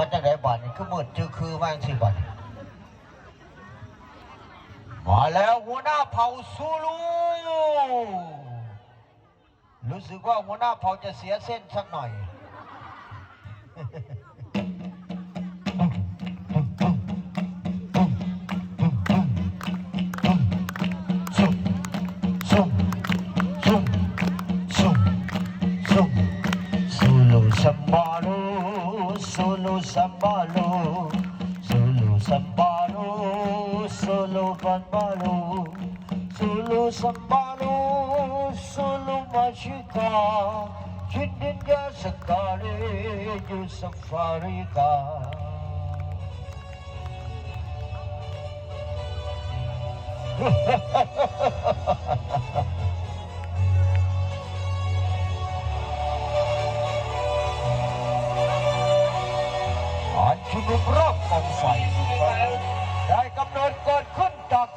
มันจะได้บันี่คือมืดจือคือว่างสิบัตรมาแล้วหัวหน้าเผ่าซูลูรู้สึกว่าหัวหน้าเผ่าจะเสียเส้นสักหน่อยซุ่มซุ่มซุ่มซุ่มซุ่มซูลูซัมบาลู ซูลูซัมบาลูซูลูซัมบาลูซูลูบันบ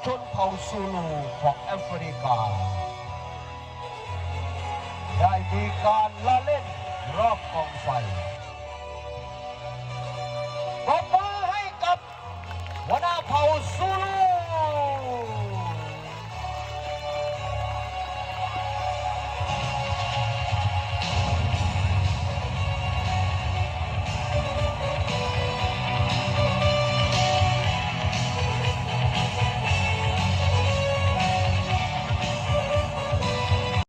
ชนเผ่าซูลูของแอฟริกา ได้มีการละเล่นร